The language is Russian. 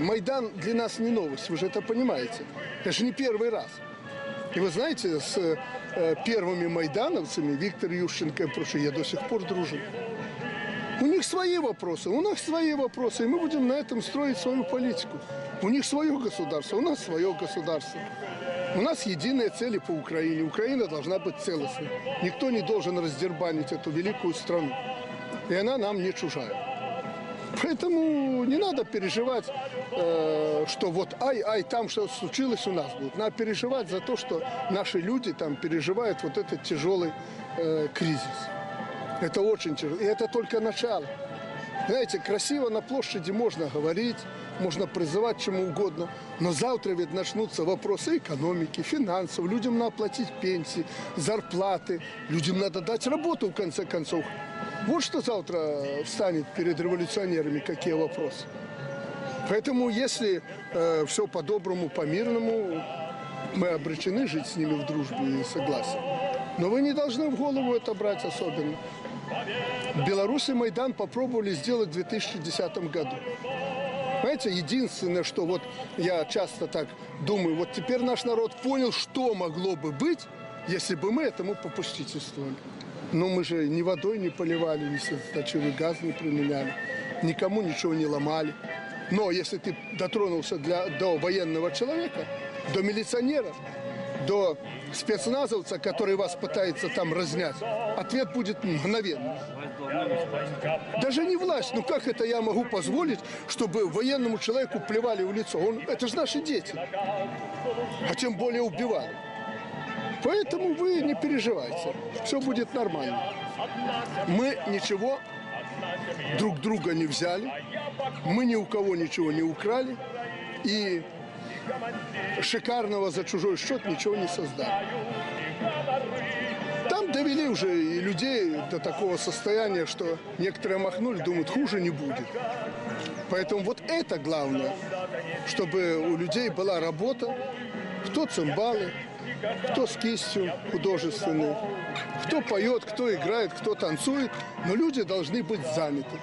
Майдан для нас не новость, вы же это понимаете. Это же не первый раз. И вы знаете, с э, первыми майдановцами, Виктор Ющенко и прочие, я до сих пор дружу. У них свои вопросы, у нас свои вопросы, и мы будем на этом строить свою политику. У них свое государство, у нас свое государство. У нас единые цели по Украине. Украина должна быть целостной. Никто не должен раздербанить эту великую страну. И она нам не чужая. Поэтому не надо переживать, э, что вот ай-ай, там что случилось у нас будет. Надо переживать за то, что наши люди там переживают вот этот тяжелый э, кризис. Это очень тяжело. И это только начало. Знаете, красиво на площади можно говорить, можно призывать чему угодно, но завтра ведь начнутся вопросы экономики, финансов, людям надо платить пенсии, зарплаты, людям надо дать работу в конце концов. Вот что завтра встанет перед революционерами, какие вопросы. Поэтому если э, все по-доброму, по-мирному, мы обречены жить с ними в дружбе и согласии. Но вы не должны в голову это брать особенно. В Беларуси Майдан попробовали сделать в 2010 году. Знаете, единственное, что вот я часто так думаю, вот теперь наш народ понял, что могло бы быть, если бы мы этому попустительствовали. Но мы же ни водой не поливали, ни слезоточивый газ не применяли, никому ничего не ломали. Но если ты дотронулся для, до военного человека, до милиционера, до спецназовца, который вас пытается там разнять, ответ будет мгновенный. Даже не власть. Ну как это я могу позволить, чтобы военному человеку плевали в лицо? Он, это же наши дети. А тем более убивали. Поэтому вы не переживайте. Все будет нормально. Мы ничего друг друга не взяли. Мы ни у кого ничего не украли. И шикарного за чужой счет ничего не создали. Там довели уже и людей до такого состояния, что некоторые махнули, думают, хуже не будет. Поэтому вот это главное, чтобы у людей была работа, кто цимбалы, кто с кистью художественной, кто поет, кто играет, кто танцует, но люди должны быть заняты.